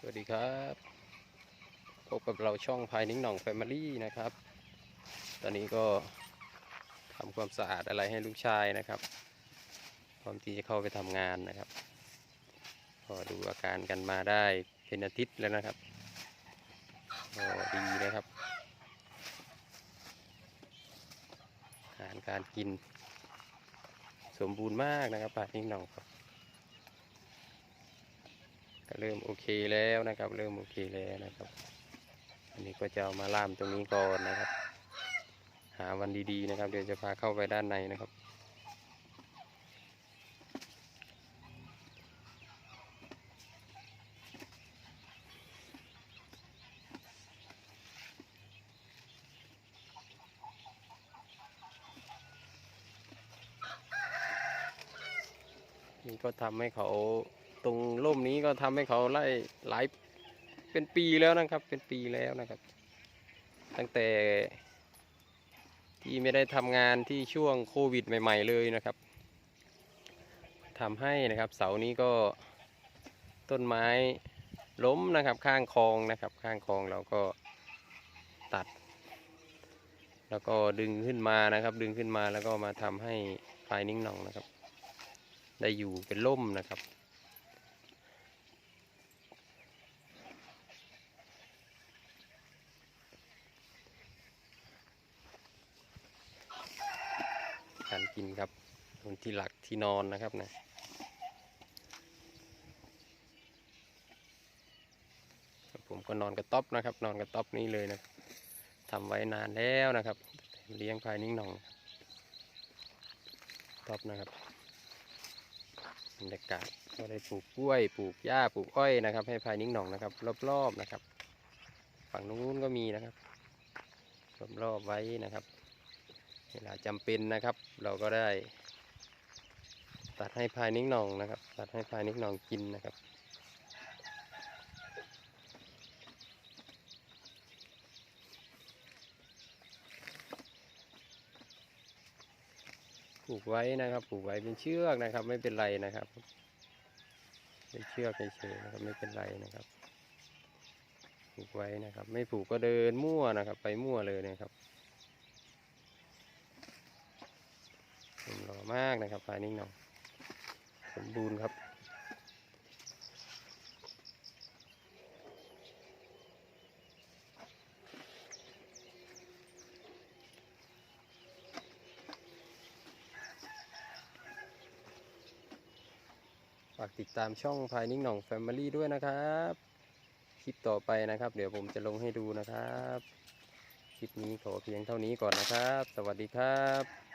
สวัสดีครับ พบกับเราช่องพายนิ้งหน่องแฟมิลี่นะครับ ตอนนี้ก็ทำความสะอาดอะไรให้ลูกชายนะครับพร้อมที่จะเข้าไปทำงานนะครับก็ดูอาการกันมาได้เป็นอาทิตย์แล้วนะครับก็ดีนะครับ อาหารการกิน สมบูรณ์มากนะครับพายนิ้งหน่องครับ เริ่มโอเคแล้วนะครับ เริ่มโอเคแล้วนะครับ อันนี้ก็จะเอามาล่ามตรงนี้ก่อนนะครับ หาวันดีๆนะครับ เดี๋ยวจะพาเข้าไปด้านในนะครับนี่ก็ทำให้เขา รงร่มนี้ก็ทำให้เขาไล่หลายเป็นปีแล้วนะครับ เป็นปีแล้วนะครับ ตั้งแต่ที่ไม่ได้ทำงานที่ช่วงโควิดใหม่ ๆ เลยนะครับทำให้นะครับเสานี้ก็ต้นไม้ล้มนะครับข้างคลองนะครับ ข้างคลองเราก็ตัด แล้วก็ดึงขึ้นมานะครับ ดึงขึ้นมาแล้วก็มาทำให้พลายนิ้งหน่องนะครับ ได้อยู่เป็นร่มนะครับ กินครับบนที่หลักที่นอนนะครับนะผมก็นอนกระต๊อบนะครับ นอนกระต๊อบนี้เลยนะทำไว้นานแล้วนะครับ เลี้ยงภายนิ่งหน่องต๊อบนะครับบรรยากาศก็ได้ปลูกกล้วยปลูกหญ้าปลูกอ้อยนะครับ ให้พายนิ้งหน่องนะครับ รอบๆนะครับ ฝั่งนู้นก็มีนะครับรอบๆไว้นะครับ เวลาจำเป็นนะครับ เราก็ได้ ตัดให้พายนิ้งนองนะครับ ตัดให้พายนิ้งนองกินนะครับผูกไว้นะครับผูกไว้เป็นเชือกนะครับ ไม่เป็นไรนะครับ เป็นเชือกเฉยๆนะครับไม่เป็นไรนะครับ ผูกไว้นะครับ ไม่ผูกก็เดินมั่วนะครับ ไปมั่วเลยนะครับ ผมหล่อมากนะครับปลายนิ่งหน่องสมบูรณ์ครับ ฝากติดตามช่องพายนิ่งหน่องแฟมิลี่ด้วยนะครับ คลิปต่อไปนะครับ เดี๋ยวผมจะลงให้ดูนะครับ คลิปนี้ขอเพียงเท่านี้ก่อนนะครับ สวัสดีครับ